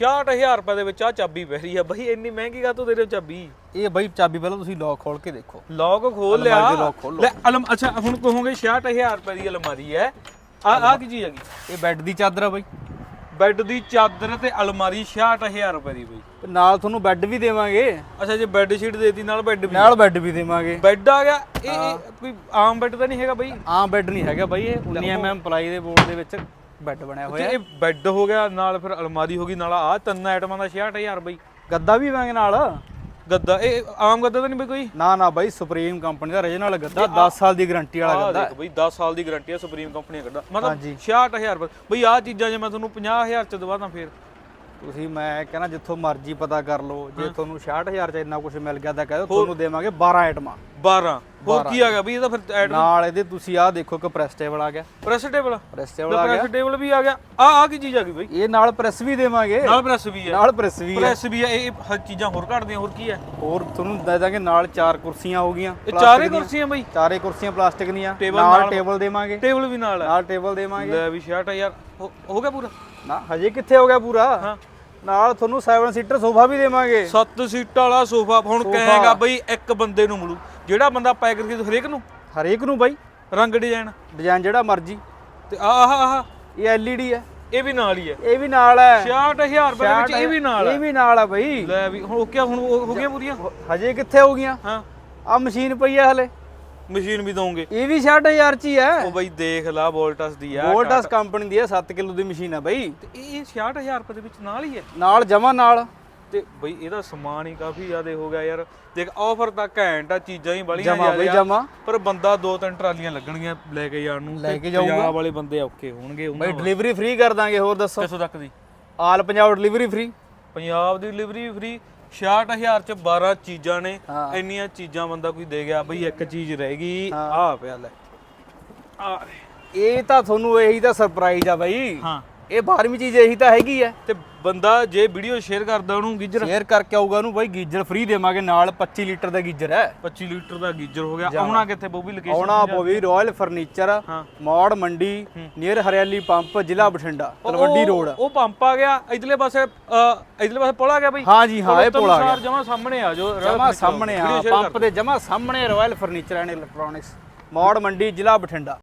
66000 ਰੁਪਏ ਦੇ ਵਿੱਚ ਆ ਚਾਬੀ ਪੈ ਰਹੀ ਆ। ਬਈ ਇੰਨੀ ਮਹਿੰਗੀ ਕਾ ਤੂੰ ਹੋ ਚਾਬੀ? ਇਹ ਬਾਈ ਚਾਬੀ ਪਹਿਲਾਂ ਤੁਸੀਂ ਲੋਕ ਖੋਲ ਕੇ ਦੇਖੋ। ਲੌਕ ਖੋਲ ਲਿਆ। ਅਲਮਾਰੀ ਦੇ lock ਖੋਲ ਲਓ। ਲੈ ਅਲਮ ਅੱਛਾ ਹੁਣ ਕਹੋਗੇ 66000 ਰੁਪਏ ਦੀ ਅਲਮਾਰੀ ਹੈ। ਆ ਆ ਕੀ ਚੀਜ਼ ਹੈਗੀ? ਇਹ ਬੈੱਡ ਦੀ ਚਾਦਰ ਆ ਬਾਈ। ਬੈੱਡ ਦੀ ਚਾਦਰ ਤੇ ਅਲਮਾਰੀ 66000 ਰੁਪਏ ਦੀ ਬਈ। ਤੇ ਨਾਲ ਤੁਹਾਨੂੰ ਬੈੱਡ ਵੀ ਦੇਵਾਂਗੇ। ਅੱਛਾ ਜੇ ਬੈੱਡ ਸ਼ੀਟ ਦੇਤੀ ਨਾਲ ਬੈੱਡ ਵੀ। ਨਾਲ ਬੈੱਡ ਵੀ ਦੇਵਾਂਗੇ। ਬੈੱਡ ਆ ਗਿਆ। ਇਹ ਇਹ ਕੋਈ ਆਮ ਬੈੱਡ ਤਾਂ ਨਹੀਂ ਹੈਗਾ ਬਈ? ਆਮ ਬੈੱਡ ਨਹੀਂ ਹੈਗਾ ਬਾਈ ਇਹ 19 mm ਪਲਾਈ ਦੇ ਬੋਰਡ ਦੇ ਵਿੱਚ ਬੈੱਡ ਬਣਿਆ ਹੋਇਆ ਇਹ ਬੈੱਡ ਹੋ ਗਿਆ ਨਾਲ ਫਿਰ ਅਲਮਾਰੀ ਹੋ ਗਈ ਨਾਲ ਆ ਤਿੰਨ ਆਈਟਮਾਂ ਦਾ 66000 ਬਈ। ਗੱਦਾ ਵੀ ਦੇਵਾਂਗੇ ਨਾਲ? ਗੱਦਾ ਇਹ ਆਮ ਗੱਦਾ ਤਾਂ ਨਹੀਂ ਬਈ ਕੋਈ? ਨਾ ਨਾ ਬਾਈ ਸੁਪਰੀਮ ਕੰਪਨੀ ਦਾ origignal ਗੱਦਾ 10 ਸਾਲ ਦੀ ਗਾਰੰਟੀ ਵਾਲਾ ਗੱਦਾ ਦੇਖ ਬਈ 10 ਸਾਲ ਦੀ ਗਾਰੰਟੀ ਹੈ ਸੁਪਰੀਮ ਕੰਪਨੀ ਦਾ ਮਤਲਬ ਹਾਂਜੀ। 66000 ਰੁਪਏ। ਬਈ ਆ ਚੀਜ਼ਾਂ ਜੇ ਮੈਂ ਤੁਹਾਨੂੰ 50000 ਚ ਦਵਾ ਤਾਂ ਫਿਰ। ਤੁਸੀਂ ਮੈਂ ਕਹਿੰਦਾ ਜਿੱਥੋਂ ਮਰਜ਼ੀ ਪਤਾ ਕਰ ਲਓ। ਜੇ ਤੁਹਾਨੂੰ 66000 ਚ ਇੰਨਾ ਕੁਝ ਮਿਲ ਗਿਆ ਤਾਂ ਕਹਿ ਤੁਹਾਨੂੰ ਦੇਵਾਂਗੇ 12 ਆਈਟਮਾਂ। 12 ਹੋਰ ਕੀ ਆ ਗਿਆ? ਬਈ ਇਹਦਾ ਫਿਰ ਐਡ ਨਾਲ ਇਹਦੇ ਤੁਸੀਂ ਆਹ ਦੇਖੋ ਕਿ ਪ੍ਰੈਸ ਟੇਬਲ ਆ ਗਿਆ। ਪ੍ਰੈਸ ਟੇਬਲ ਪ੍ਰੈਸ ਟੇਬਲ ਆ ਗਿਆ। ਪ੍ਰੈਸ ਟੇਬਲ ਵੀ ਆ ਗਿਆ। ਆ ਆ ਕੀ ਚੀਜ਼ ਆ ਗਈ ਬਈ? ਇਹ ਨਾਲ ਪ੍ਰੈਸ ਵੀ ਦੇਵਾਂਗੇ। ਨਾਲ ਪ੍ਰੈਸ ਵੀ ਹੈ ਨਾਲ ਪ੍ਰੈਸ ਵੀ ਹੈ ਪ੍ਰੈਸ ਵੀ ਹੈ ਇਹ ਇਹ ਹਰ ਚੀਜ਼ਾਂ ਹੋਰ ਘਟਦੀਆਂ ਹੋਰ ਕੀ ਹੈ ਹੋਰ ਤੁਹਾਨੂੰ ਦੇ ਦਾਂਗੇ ਨਾਲ ਚਾਰ ਕੁਰਸੀਆਂ ਹੋ ਗਈਆਂ। ਇਹ ਚਾਰੇ। ਕੁਰਸੀਆਂ ਬਈ? ਚਾਰੇ ਕੁਰਸੀਆਂ ਪਲਾਸਟਿਕ ਦੀਆਂ। ਨਾਲ ਟੇਬਲ ਦੇਵਾਂਗੇ। ਟੇਬਲ ਵੀ ਨਾਲ ਨਾਲ ਟੇਬਲ ਦੇਵਾਂਗੇ। ਲੈ ਵੀ 66000 ਹੋ ਹੋ ਗਿਆ ਪੂਰਾ? ਨਾ ਹਜੇ ਕਿੱਥੇ ਹੋ ਗਿਆ ਪੂਰਾ? ਹਾਂ। ਨਾਲ ਤੁਹਾਨੂੰ 7 ਸੀਟਰ ਸੋਫਾ ਵੀ ਦੇਵਾਂਗੇ। ਸੱਤ ਸੀਟਾਂ ਵਾਲਾ ਸੋਫਾ ਹੁਣ ਕਹੇਗਾ ਬਈ ਇੱਕ ਬੰਦੇ ਨੂੰ ਮਿਲੂ। ਜਿਹੜਾ ਬੰਦਾ ਪੈਕ ਕਰਕੇ ਹਰੇਕ ਨੂੰ? ਹਰੇਕ ਨੂੰ ਬਾਈ। ਰੰਗ ਡਿਜ਼ਾਈਨ ਡਿਜ਼ਾਈਨ ਜਿਹੜਾ ਮਰਜ਼ੀ। ਤੇ ਆਹ ਆਹ ਇਹ LED ਹੈ। ਇਹ ਵੀ ਨਾਲ ਹੀ ਹੈ। ਇਹ ਵੀ ਨਾਲ ਹੈ। 66000 ਰੁਪਏ ਵਿੱਚ ਇਹ ਵੀ ਨਾਲ ਹੈ। ਇਹ ਵੀ ਨਾਲ ਹੈ ਬਾਈ। ਲੈ ਵੀ ਹੁਣ ਓਕੇ ਹੁਣ ਹੋ ਗਈਆਂ ਪੂਰੀਆਂ? ਹਜੇ ਕਿੱਥੇ ਹੋ ਗਈਆਂ? ਹਾਂ। ਆ ਮਸ਼ੀਨ ਪਈ ਹੈ ਹਲੇ। ਮਸ਼ੀਨ ਵੀ ਦੋਗੇ। ਇਹ ਵੀ 60000 ਚ ਹੀ ਹੈ। ਉਹ ਬਈ ਦੇਖ ਲਾ ਵੋਲਟਸ ਦੀ ਆ ਵੋਲਟਸ ਕੰਪਨੀ ਦੀ ਹੈ 7 ਕਿਲੋ ਦੀ ਮਸ਼ੀਨ ਹੈ ਬਾਈ। ਤੇ ਇਹ ਇਹ 66000 ਰੁਪਏ ਦੇ ਵਿੱਚ ਨਾਲ ਹੀ ਹੈ। ਨਾਲ ਜਮਾ ਨਾਲ। ਤੇ ਬਈ ਇਹਦਾ ਸਮਾਨ ਹੀ ਕਾਫੀ ਜ਼ਿਆਦੇ ਹੋ ਗਿਆ ਯਾਰ। ਦੇਖ ਆਫਰ ਤਾਂ ਘੈਂਟ ਆ ਚੀਜ਼ਾਂ ਹੀ ਬੜੀਆਂ ਜਮਾ ਬਈ ਆ। ਜਮਾ। ਪਰ ਬੰਦਾ ਦੋ ਤਿੰਨ ਟਰਾਲੀਆਂ ਲੱਗਣਗੀਆਂ ਲੈ ਕੇ ਜਾਣ ਨੂੰ ਲੈ ਕੇ ਜਾਊਗਾ। ਪੰਜਾਬ ਵਾਲੇ ਬੰਦੇ ਔਖੇ ਹੋਣਗੇ ਉਹਨਾਂ ਬਾਈ ਡਿਲੀਵਰੀ ਫ੍ਰੀ ਕਰ ਦਾਂਗੇ ਹੋਰ ਦੱਸੋ। ਕਿੱਥੋਂ ਤੱਕ ਦੀ? All Punjab delivery free Punjab ਦੀ ਡਿਲੀਵਰੀ ਫ੍ਰੀ 66000 ਚ 12 ਚੀਜ਼ਾਂ ਨੇ ਹਾਂ। ਇੰਨੀਆਂ ਚੀਜ਼ਾਂ ਬੰਦਾ ਕੋਈ ਦੇ ਗਿਆ ਬਈ ਇੱਕ ਚੀਜ਼ ਰਹਿ ਗਈ ਆ ਪਿਆ ਲੈ। ਆ ਇਹ ਤਾਂ ਤੁਹਾਨੂੰ ਇਹੀ ਤਾਂ ਸਰਪ੍ਰਾਈਜ਼ ਆ ਬਾਈ। ਹਾਂ। ਇਹ 12ਵੀਂ ਚੀਜ਼ ਇਹੀ ਤਾਂ ਹੈਗੀ ਹੈ ਤੇ ਬੰਦਾ ਜੇ ਵੀਡੀਓ ਸ਼ੇਅਰ ਕਰਦਾ ਉਹਨੂੰ ਗੀਜਰ। ਸ਼ੇਅਰ ਕਰਕੇ ਆਊਗਾ ਉਹਨੂੰ ਬਾਈ ਗੀਜ਼ਰ ਫ੍ਰੀ ਦੇਵਾਂਗੇ ਨਾਲ 25 ਲੀਟਰ ਦਾ ਗੀਜ਼ਰ ਹੈ। 25 ਲੀਟਰ ਦਾ ਗੀਜਰ ਹੋ ਗਿਆ। ਆਉਣਾ ਕਿੱਥੇ ਬੋਬੀ ਲੋਕੇਸ਼ਨ ਆਉਣਾ ਪਵੇ royal furniture. Maur Mandi near Hariyali pump ਜ਼ਿਲ੍ਹਾ ਬਠਿੰਡਾ ਤਲਵੰਡੀ ਰੋਡ। ਉਹ ਪੰਪ ਆ ਗਿਆ ਇਧਰਲੇ ਪਾਸੇ ਇਧਰਲੇ ਪਾਸੇ ਪੁਲ ਆ ਗਿਆ ਬਈ। ਹਾਂ ਜੀ ਹਾਂ ਇਹ ਪੁਲ ਆ ਗਿਆ। ਜਮਾ ਸਾਹਮਣੇ ਆ ਜੋ ਜਮਾ ਸਾਹਮਣੇ ਆ ਪੰਪ ਦੇ ਜਮਾ ਸਾਹਮਣੇ royal furniture and electronics Maur Mandi ਜ਼ਿਲ੍ਹਾ ਬਠਿੰਡਾ।